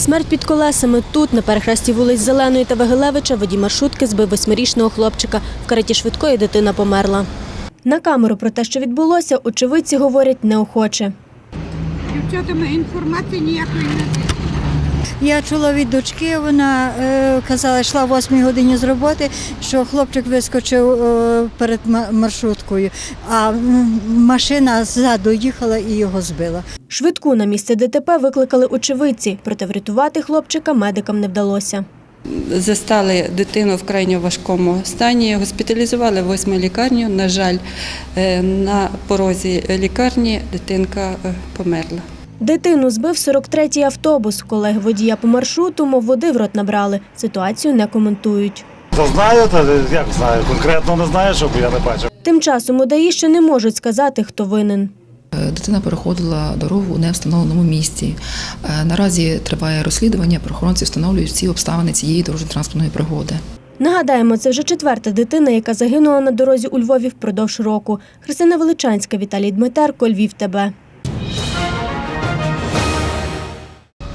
Смерть під колесами тут, на перехресті вулиць Зеленої та Вагилевича, водій маршрутки збив восьмирічного хлопчика. В кареті швидкої дитина померла. На камеру про те, що відбулося, очевидці говорять неохоче. Дівчатами інформації ніякої не. Я чула від дочки, вона е, казала, йшла в 8 годині з роботи, що хлопчик вискочив е, перед маршруткою, а машина ззаду їхала і його збила. Швидку на місце ДТП викликали очевидці, проте врятувати хлопчика медикам не вдалося. Застали дитину в крайньо важкому стані, госпіталізували в восьму лікарню. На жаль, е, на порозі лікарні дитинка померла. Дитину збив 43-й автобус. Колеги водія по маршруту, мов води в рот набрали. Ситуацію не коментують. Та знаю, та як знаю, конкретно не знаю, щоб я не бачив. Тим часом удаї ще не можуть сказати, хто винен. Е, Дитина переходила дорогу у невстановленому місці. Е, Наразі триває розслідування. Правоохоронці встановлюють всі обставини цієї дорожньо-транспортної пригоди. Нагадаємо, це вже четверта дитина, яка загинула на дорозі у Львові впродовж року. Христина Величанська, Віталій Дмитерко, Львів ТБ.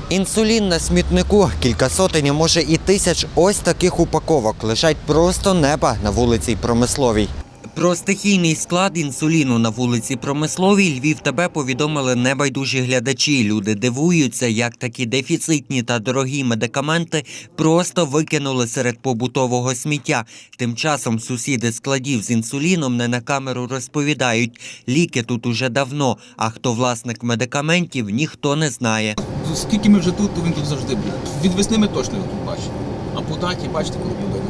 Інсулін на смітнику, кілька сотень, а може і тисяч ось таких упаковок лежать просто неба на вулиці Промисловій. Про стихійний склад інсуліну на вулиці Промисловій Львів тебе повідомили небайдужі глядачі. Люди дивуються, як такі дефіцитні та дорогі медикаменти просто викинули серед побутового сміття. Тим часом сусіди складів з інсуліном не на камеру розповідають. Ліки тут уже давно, а хто власник медикаментів, ніхто не знає. Скільки ми вже тут, то він тут завжди був. Від весни ми точно його тут бачимо. А по даті, бачите, коли буде.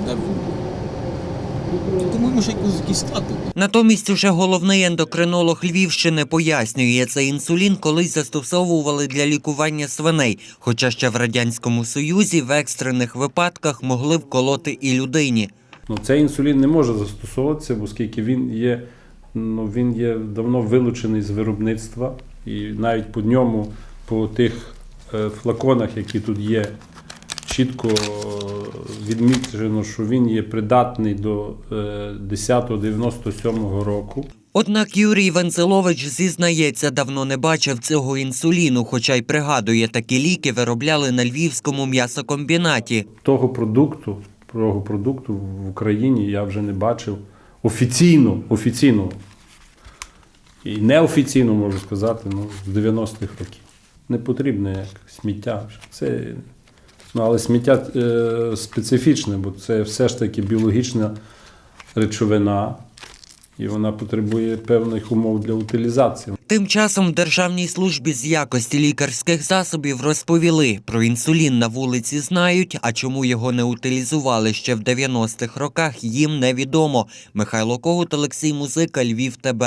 Тому може якийсь, склад. Натомість уже головний ендокринолог Львівщини пояснює, цей інсулін колись застосовували для лікування свиней, хоча ще в радянському союзі в екстрених випадках могли вколоти і людині. Ну, цей інсулін не може застосовуватися, оскільки він є, ну, він є давно вилучений з виробництва, і навіть по ньому, по тих е, флаконах, які тут є, чітко е, відмічено, що він є придатний до е, 10-97 року. Однак Юрій Венцелович зізнається, давно не бачив цього інсуліну, хоча й пригадує, такі ліки виробляли на львівському м'ясокомбінаті. Того продукту, того продукту в Україні я вже не бачив офіційно, офіційно і неофіційно можу сказати, ну, з 90-х років. Не потрібне як сміття. Це, ну, але сміття е, специфічне, бо це все ж таки біологічна речовина, і вона потребує певних умов для утилізації. Тим часом в Державній службі з якості лікарських засобів розповіли про інсулін на вулиці знають, а чому його не утилізували ще в 90-х роках, їм невідомо. Михайло Когут, Олексій Музика, Львів ТБ.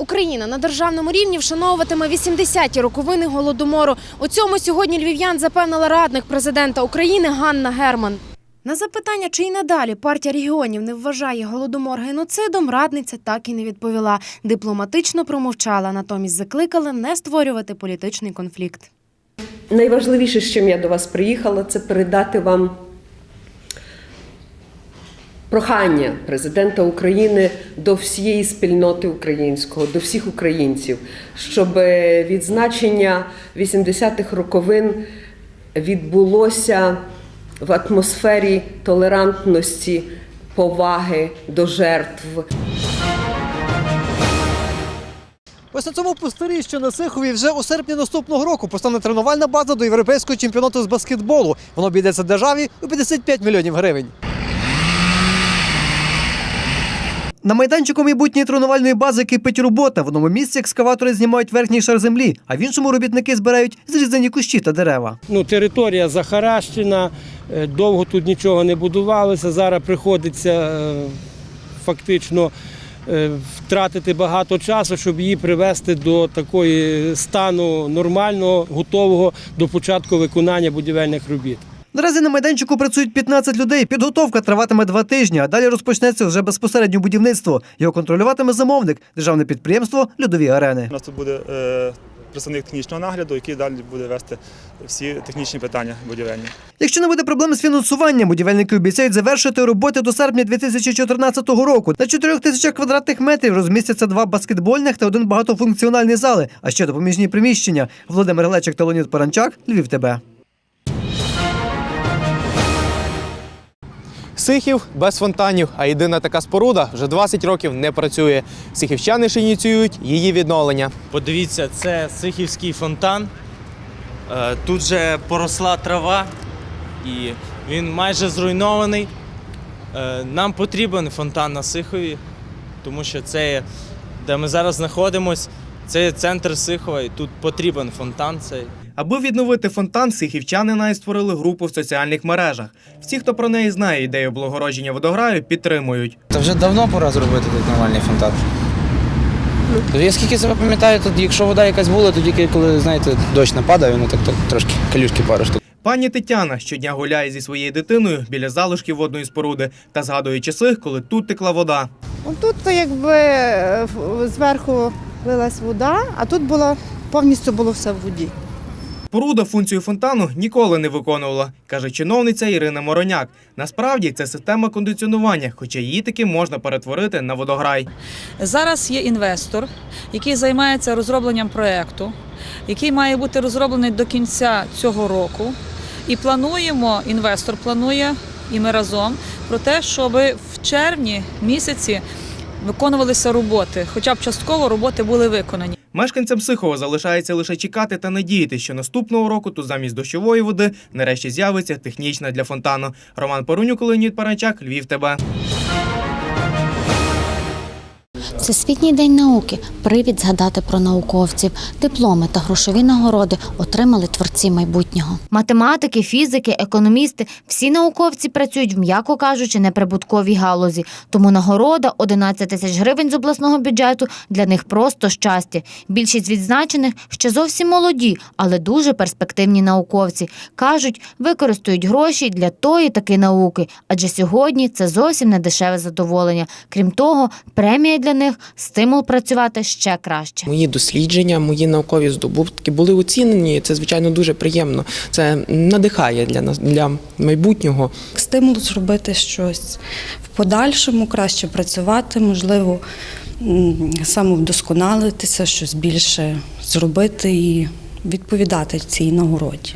Україна на державному рівні вшановуватиме 80-ті роковини голодомору. У цьому сьогодні львів'ян запевнила радник президента України Ганна Герман. На запитання, чи й надалі партія регіонів не вважає голодомор геноцидом, радниця так і не відповіла. Дипломатично промовчала, натомість закликала не створювати політичний конфлікт. Найважливіше, з чим я до вас приїхала, це передати вам прохання президента України до всієї спільноти українського, до всіх українців, щоб відзначення 80-х роковин відбулося в атмосфері толерантності, поваги до жертв. Ось на цьому пустирі, що на Сихові, вже у серпні наступного року постане тренувальна база до європейського чемпіонату з баскетболу. Воно обійдеться державі у 55 мільйонів гривень. На майданчику майбутньої тренувальної бази кипить робота. В одному місці екскаватори знімають верхній шар землі, а в іншому робітники збирають зрізані кущі та дерева. Ну, територія захаращена, е, довго тут нічого не будувалося. Зараз приходиться е, фактично е, втратити багато часу, щоб її привести до такої стану нормального, готового до початку виконання будівельних робіт. Наразі на майданчику працюють 15 людей. Підготовка триватиме два тижні, а далі розпочнеться вже безпосередньо будівництво. Його контролюватиме замовник державне підприємство Льодові арени. У нас тут буде е, представник технічного нагляду, який далі буде вести всі технічні питання будівельні. Якщо не буде проблем з фінансуванням, будівельники обіцяють завершити роботи до серпня 2014 року. На 4 тисячах квадратних метрів розмістяться два баскетбольних та один багатофункціональний зали, а ще допоміжні приміщення. Володимир Глечик та Леонід Паранчак, Львів ТБ. Сихів без фонтанів, а єдина така споруда вже 20 років не працює. Сихівчани ж ініціюють її відновлення. Подивіться, це Сихівський фонтан. Е, Тут же поросла трава і він майже зруйнований. Е, Нам потрібен фонтан на Сихові, тому що це, де ми зараз знаходимося, це центр Сихова, і тут потрібен фонтан цей. Аби відновити фонтан, сихівчани навіть створили групу в соціальних мережах. Всі, хто про неї знає ідею облагородження водограю, підтримують. Та вже давно пора зробити тут нормальний фонтан. Я скільки себе пам'ятаю, тут якщо вода якась була, то тільки коли, знаєте, дощ нападає, воно так, так трошки калюшки пару штук. Пані Тетяна щодня гуляє зі своєю дитиною біля залишків водної споруди та згадує часи, коли тут текла вода. Тут то якби е, зверху лилась вода, а тут було повністю було все в воді. Споруда функцію фонтану ніколи не виконувала, каже чиновниця Ірина Мороняк. Насправді це система кондиціонування, хоча її таки можна перетворити на водограй. Зараз є інвестор, який займається розробленням проєкту, який має бути розроблений до кінця цього року. І плануємо, інвестор планує, і ми разом про те, щоб в червні місяці виконувалися роботи, хоча б частково роботи були виконані. Мешканцям Сихова залишається лише чекати та надіяти, що наступного року тут замість дощової води нарешті з'явиться технічна для фонтану. Роман Порунюк, Леонід Паранчак, Львів ТБ. Всесвітній день науки привід згадати про науковців. Дипломи та грошові нагороди отримали творці майбутнього. Математики, фізики, економісти всі науковці працюють в м'яко кажучи неприбутковій галузі. Тому нагорода 11 тисяч гривень з обласного бюджету для них просто щастя. Більшість відзначених ще зовсім молоді, але дуже перспективні науковці. кажуть, використають гроші для тої таки науки, адже сьогодні це зовсім не дешеве задоволення. Крім того, премія для них стимул працювати ще краще. Мої дослідження, мої наукові здобутки були оцінені. Це звичайно дуже приємно. Це надихає для нас для майбутнього. Стимул зробити щось в подальшому, краще працювати, можливо, самовдосконалитися, щось більше зробити і відповідати цій нагороді.